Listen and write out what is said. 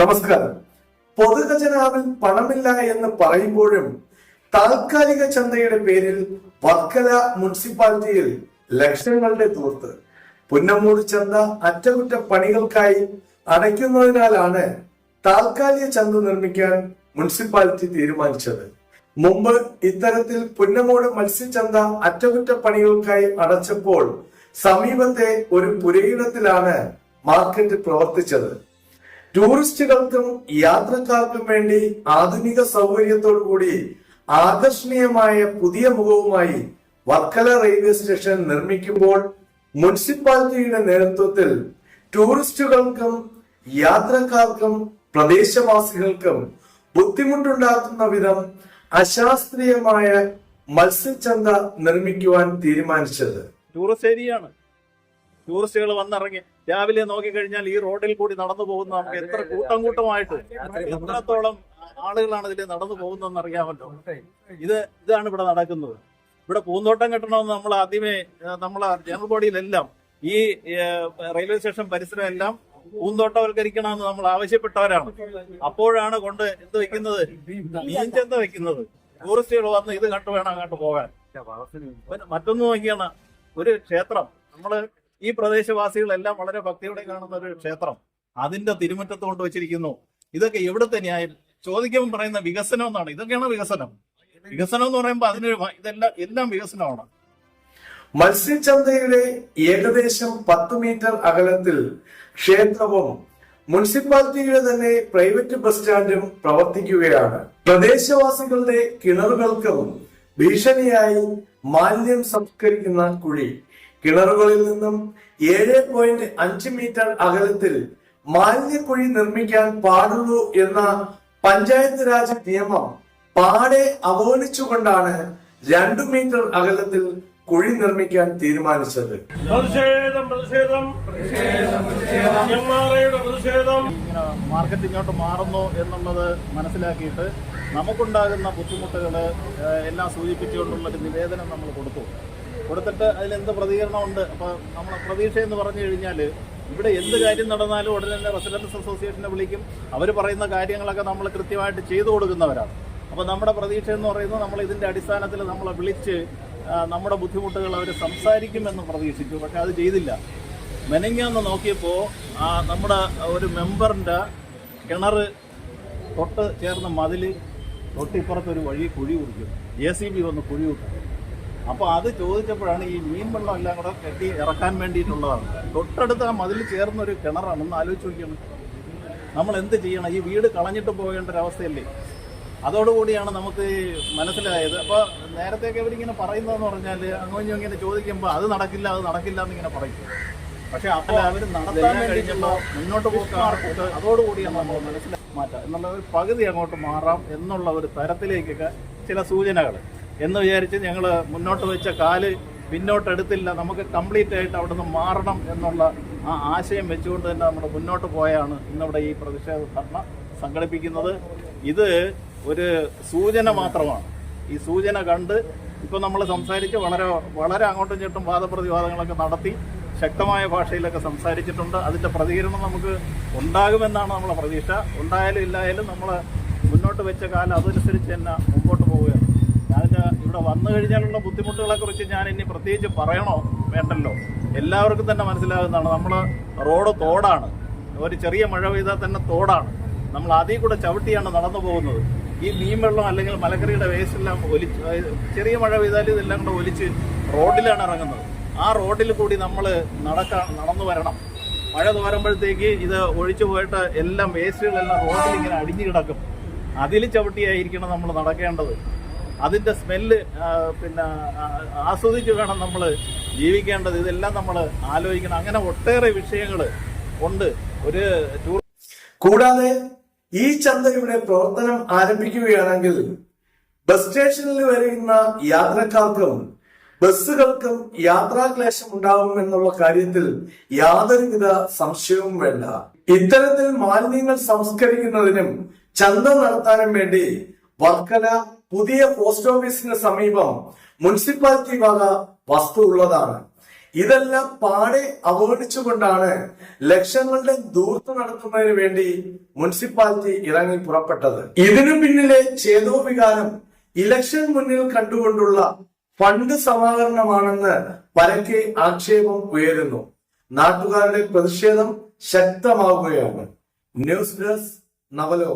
നമസ്കാരം. പൊതുഖജനാവിൽ പണമില്ല എന്ന് പറയുമ്പോഴും താൽക്കാലിക ചന്തയുടെ പേരിൽ വർക്കല മുനിസിപ്പാലിറ്റിയിൽ ലക്ഷങ്ങളുടെ തൂർത്ത്. പുന്നമൂട് ചന്ത അറ്റകുറ്റപ്പണികൾക്കായി അടയ്ക്കുന്നതിനാലാണ് താൽക്കാലിക ചന്ത നിർമ്മിക്കാൻ മുനിസിപ്പാലിറ്റി തീരുമാനിച്ചത്. മുമ്പ് ഇത്തരത്തിൽ പുന്നമൂട് മത്സ്യചന്ത അറ്റകുറ്റപ്പണികൾക്കായി അടച്ചപ്പോൾ സമീപത്തെ ഒരു പുരയിടത്തിലാണ് മാർക്കറ്റ് പ്രവർത്തിച്ചത്. ടൂറിസ്റ്റുകൾക്കും യാത്രക്കാർക്കും വേണ്ടി ആധുനിക സൗകര്യത്തോടു കൂടി ആകർഷണീയമായ പുതിയ മുഖവുമായി വർക്കല റെയിൽവേ സ്റ്റേഷൻ നിർമ്മിക്കുമ്പോൾ മുനിസിപ്പാലിറ്റിയുടെ നേതൃത്വത്തിൽ ടൂറിസ്റ്റുകൾക്കും യാത്രക്കാർക്കും പ്രദേശവാസികൾക്കും ബുദ്ധിമുട്ടുണ്ടാക്കുന്ന വിധം അശാസ്ത്രീയമായ മത്സ്യചന്ത നിർമ്മിക്കുവാൻ തീരുമാനിച്ചത്. ടൂറിസ്റ്റ് ഏരിയയാണ്. ടൂറിസ്റ്റുകൾ വന്നിറങ്ങി. രാവിലെ നോക്കിക്കഴിഞ്ഞാൽ ഈ റോഡിൽ കൂടി നടന്നു പോകുന്ന നമുക്ക് എത്ര കൂട്ടം കൂട്ടമായിട്ട് എത്രത്തോളം ആളുകളാണ് ഇതിൽ നടന്നു പോകുന്നതെന്ന് അറിയാമല്ലോ. ഇത് ഇതാണ് ഇവിടെ നടക്കുന്നത്. ഇവിടെ പൂന്തോട്ടം കെട്ടണമെന്ന് നമ്മൾ ആദ്യമേ നമ്മളെ ജനറൽ ബോഡിയിലെല്ലാം ഈ റെയിൽവേ സ്റ്റേഷൻ പരിസരം എല്ലാം പൂന്തോട്ടവൽക്കരിക്കണമെന്ന് നമ്മൾ ആവശ്യപ്പെട്ടവരാണ്. അപ്പോഴാണ് കൊണ്ട് എന്ത് വെക്കുന്നത്? മീൻചന്ത വെക്കുന്നത്. ടൂറിസ്റ്റുകൾ വന്ന് ഇത് കണ്ടു വേണം അങ്ങോട്ട് പോകാൻ. മറ്റൊന്ന് നോക്കിയാണ് ഒരു ക്ഷേത്രം. നമ്മൾ ഈ പ്രദേശവാസികളെല്ലാം വളരെ ഭക്തിയോടെ കാണുന്ന ഒരു ക്ഷേത്രം. അതിന്റെ തിരുമുറ്റത്ത് കൊണ്ട് വെച്ചിരിക്കുന്നു. ഇതൊക്കെ എവിടുത്തെ ന്യായം? ചോദിക്കുമ്പോൾ പറയുന്ന വികസനം എന്നാണ്. ഇതൊക്കെയാണ് വികസനം? വികസനം എന്ന് പറയുമ്പോൾ അതിനൊരു ഇതെല്ലാം എല്ലാം വികസനമാണ്. മത്സ്യചന്തയുടെ ഏകദേശം പത്ത് മീറ്റർ അകലത്തിൽ ക്ഷേത്രവും മുനിസിപ്പാലിറ്റിയുടെ തന്നെ പ്രൈവറ്റ് ബസ് സ്റ്റാൻഡും പ്രവർത്തിക്കുകയാണ്. പ്രദേശവാസികളുടെ കിണറുകൾക്കും ഭീഷണിയായി മാലിന്യം സംസ്കരിക്കുന്ന കുഴി. കിണറുകളിൽ നിന്നും ഏഴ് പോയിന്റ് അഞ്ച് മീറ്റർ അകലത്തിൽ മാലിന്യക്കുഴി നിർമ്മിക്കാൻ പാടുള്ളൂ എന്ന പഞ്ചായത്ത് രാജ് നിയമം പാടെ അവഗണിച്ചുകൊണ്ടാണ് രണ്ടു മീറ്റർ അകലത്തിൽ കുഴി നിർമ്മിക്കാൻ തീരുമാനിച്ചത്. പ്രതിഷേധം പ്രതിഷേധം. മാർക്കറ്റ് ഇങ്ങോട്ട് മാറുന്നു എന്നുള്ളത് മനസ്സിലാക്കിയിട്ട് നമുക്കുണ്ടാകുന്ന ബുദ്ധിമുട്ടുകൾ എല്ലാം സൂചിപ്പിച്ചുകൊണ്ടുള്ള ഒരു നിവേദനം നമ്മൾ കൊടുത്തു. കൊടുത്തിട്ട് അതിലെന്ത് പ്രതികരണമുണ്ട്? അപ്പോൾ നമ്മൾ പ്രതീക്ഷ എന്ന് പറഞ്ഞു കഴിഞ്ഞാൽ ഇവിടെ എന്ത് കാര്യം നടന്നാലും ഉടനെ തന്നെ റെസിഡൻസ് അസോസിയേഷനെ വിളിക്കും. അവർ പറയുന്ന കാര്യങ്ങളൊക്കെ നമ്മൾ കൃത്യമായിട്ട് ചെയ്തു കൊടുക്കുന്നവരാണ്. അപ്പോൾ നമ്മുടെ പ്രതീക്ഷ എന്ന് പറയുന്നത് നമ്മൾ ഇതിന്റെ അടിസ്ഥാനത്തിൽ നമ്മളെ വിളിച്ച് നമ്മുടെ ബുദ്ധിമുട്ടുകൾ അവർ സംസാരിക്കുമെന്ന് പ്രതീക്ഷിച്ചു. പക്ഷെ അത് ചെയ്തില്ല. മെനങ്ങാന്ന് നോക്കിയപ്പോൾ നമ്മുടെ ഒരു മെമ്പറിന്റെ കിണർ തൊട്ട് ചേർന്ന മതിൽ തൊട്ടിപ്പുറത്തൊരു വഴി കുഴി കുടിക്കും ജെ സി ബി വന്ന് കുഴി കുത്തും അപ്പോൾ അത് ചോദിച്ചപ്പോഴാണ് ഈ മീൻ വെള്ളം എല്ലാം കൂടെ കെട്ടി ഇറക്കാൻ വേണ്ടിയിട്ടുള്ളതാണ്. തൊട്ടടുത്ത് ആ മതിൽ ചേർന്ന ഒരു കിണറാണ്. ഒന്ന് ആലോചിച്ച് നോക്കിയാണ് നമ്മൾ എന്ത് ചെയ്യണം? ഈ വീട് കളഞ്ഞിട്ട് പോകേണ്ട ഒരു അവസ്ഥയല്ലേ? അതോടുകൂടിയാണ് നമുക്ക് മനസ്സിലായത്. അപ്പോൾ നേരത്തെയൊക്കെ ഇവരിങ്ങനെ പറയുന്നതെന്ന് പറഞ്ഞാൽ അങ്ങോട്ടും ഇങ്ങനെ ചോദിക്കുമ്പോൾ അത് നടക്കില്ല അത് നടക്കില്ല എന്നിങ്ങനെ പറയും. പക്ഷെ അപ്പോൾ അവർ നടത്താൻ വേണ്ടിയിട്ടുള്ള മുന്നോട്ട് പോക്കാർക്ക് അതോടുകൂടിയാണ് നമ്മൾ മനസ്സിലാക്കി മാറ്റാം. എന്നുള്ള ഒരു പകുതി അങ്ങോട്ട് മാറാം എന്നുള്ള ഒരു തരത്തിലേക്കൊക്കെ ചില സൂചനകൾ. എന്ന് വിചാരിച്ച് ഞങ്ങൾ മുന്നോട്ട് വെച്ച കാൽ പിന്നോട്ട് എടുത്തില്ല നമുക്ക് കംപ്ലീറ്റ് ആയിട്ട് അവിടുന്ന് മാറണം എന്നുള്ള ആ ആശയം വെച്ചുകൊണ്ട് തന്നെ നമ്മൾ മുന്നോട്ട് പോയാണ് ഇന്നിവിടെ ഈ പ്രതിഷേധ ധർണ സംഘടിപ്പിക്കുന്നത്. ഇത് ഒരു സൂചന മാത്രമാണ്. ഈ സൂചന കണ്ട് ഇപ്പം നമ്മൾ സംസാരിച്ച് വളരെ വളരെ അങ്ങോട്ടും ഇങ്ങോട്ടും വാദപ്രതിവാദങ്ങളൊക്കെ നടത്തി ശക്തമായ ഭാഷയിലൊക്കെ സംസാരിച്ചിട്ടുണ്ട്. അതിന്റെ പ്രതികരണം നമുക്ക് ഉണ്ടാകുമെന്നാണ് നമ്മളെ പ്രതീക്ഷ. ഉണ്ടായാലും ഇല്ലായാലും നമ്മൾ മുന്നോട്ട് വെച്ച കാലം അതനുസരിച്ച് തന്നെ ഇവിടെ വന്നു കഴിഞ്ഞാലുള്ള ബുദ്ധിമുട്ടുകളെ കുറിച്ച് ഞാൻ ഇനി പ്രത്യേകിച്ച് പറയണോ? വേണ്ടല്ലോ. എല്ലാവർക്കും തന്നെ മനസ്സിലാകുന്നതാണ്. നമ്മൾ റോഡ് തോടാണ്. ഒരു ചെറിയ മഴ പെയ്താൽ തന്നെ തോടാണ്. നമ്മൾ അതിൽ കൂടെ ചവിട്ടിയാണ് നടന്നു പോകുന്നത്. ഈ മീൻ വെള്ളം അല്ലെങ്കിൽ മലക്കറിയുടെ വേസ്റ്റ് എല്ലാം ഒലിച്ച് ചെറിയ മഴ പെയ്താൽ ഇതെല്ലാം കൂടെ ഒലിച്ച് റോഡിലാണ് ഇറങ്ങുന്നത്. ആ റോഡിൽ കൂടി നമ്മൾ നടക്കാൻ നടന്നു വരണം. മഴ തോരുമ്പോഴത്തേക്ക് ഇത് ഒഴിച്ചു പോയിട്ട് എല്ലാം വേസ്റ്റുകളെല്ലാം റോഡിൽ ഇങ്ങനെ അടിഞ്ഞു കിടക്കും. അതിൽ ചവിട്ടിയായിരിക്കണം നമ്മൾ നടക്കേണ്ടത്. അതിന്റെ സ്മെല്ല് പിന്നെ ആസ്വദിച്ച് വേണം നമ്മൾ ജീവിക്കേണ്ടത്. ഇതെല്ലാം നമ്മൾ ആലോചിക്കണം. അങ്ങനെ ഒട്ടേറെ വിഷയങ്ങൾ ഉണ്ട്. ഒരു ടൂർ കൂടാതെ ഈ ചന്തയുടെ പ്രവർത്തനം ആരംഭിക്കുകയാണെങ്കിൽ ബസ് സ്റ്റേഷനിൽ വരുന്ന യാത്രക്കാർക്കും ബസ്സുകൾക്കും യാത്രാക്ലേശം ഉണ്ടാവും എന്നുള്ള കാര്യത്തിൽ യാതൊരുവിധ സംശയവും വേണ്ട. ഇത്തരത്തിൽ മാലിന്യങ്ങൾ സംസ്കരിക്കുന്നതിനും ചന്ത നടത്താനും വേണ്ടി വർക്കല പുതിയ പോസ്റ്റ് ഓഫീസിന് സമീപം മുനിസിപ്പാലിറ്റി വക വസ്തു ഉള്ളതാണ്. ഇതെല്ലാം പാടെ അവഗണിച്ചുകൊണ്ടാണ് ലക്ഷങ്ങളുടെ ദൂർത്ത് നടത്തുന്നതിന് വേണ്ടി മുനിസിപ്പാലിറ്റി ഇറങ്ങി പുറപ്പെട്ടത്. ഇതിനു പിന്നിലെ ചേതോവികാരം ഇലക്ഷൻ മുന്നിൽ കണ്ടുകൊണ്ടുള്ള ഫണ്ട് സമാഹരണമാണെന്ന് പരക്കെ ആക്ഷേപം ഉയരുന്നു. നാട്ടുകാരുടെ പ്രതിഷേധം ശക്തമാവുകയാണ്. News desk നവലോ